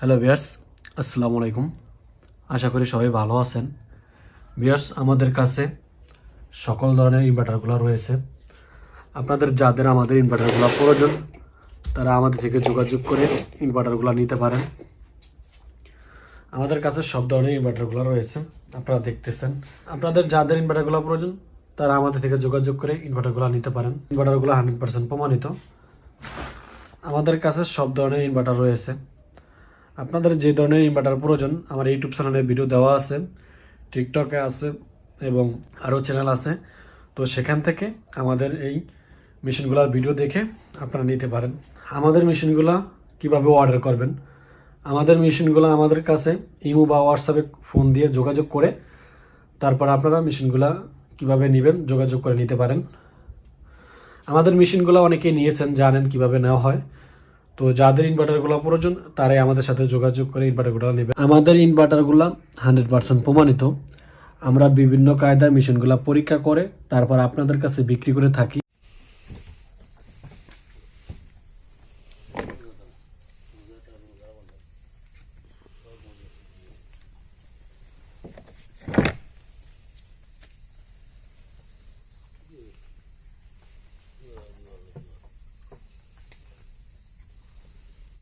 Hello বিয়ার্স আসসালামু আলাইকুম আশা করি সবাই ভালো আছেন। বিয়ার্স আমাদের কাছে সকল ধরনের ইনভার্টারগুলো রয়েছে। আপনাদের, যাদের আমাদের ইনভার্টারগুলো প্রয়োজন, তারা আমাদের থেকে যোগাযোগ করে ইনভার্টারগুলো নিতে পারেন। আমাদের কাছে সব ধরনের ইনভার্টারগুলো রয়েছে। আপনারা দেখতেছেন। আপনাদের যাদের ইনভার্টারগুলো প্রয়োজন, তারা আমাদের থেকে যোগাযোগ করে ইনভার্টারগুলো নিতে পারেন। ইনভার্টারগুলো হান্ড্রেড পার্সেন্ট প্রমাণিত। আমাদের কাছে সব ধরনের ইনভার্টার রয়েছে। আপনাদের যে ধরনের ইনভার্টার প্রয়োজন, আমার ইউটিউব চ্যানেলে ভিডিও দেওয়া আছে টিকটকে আছে, এবং আরও চ্যানেল আছে। তো সেখান থেকে আমাদের এই মেশিনগুলোর ভিডিও দেখে আপনারা নিতে পারেন। আমাদের মেশিনগুলো কীভাবে অর্ডার করবেন? আমাদের মেশিনগুলো আমাদের কাছে ইমো বা হোয়াটসঅ্যাপে ফোন দিয়ে যোগাযোগ করে তারপর আপনারা মেশিনগুলো কীভাবে নেবেন যোগাযোগ করে নিতে পারেন। আমাদের মেশিনগুলো অনেকেই নিয়েছেন, জানেন কীভাবে নেওয়া হয়। তো যাদের ইনভার্টারগুলো প্রয়োজন, তারাই আমাদের সাথে যোগাযোগ করে ইনভার্টারগুলো নেবে। আমাদের ইনভার্টারগুলো হান্ড্রেড পার্সেন্ট প্রমাণিত। আমরা বিভিন্ন কায়দায় মেশিনগুলো পরীক্ষা করে, তারপর আপনাদের কাছে বিক্রি করে থাকি।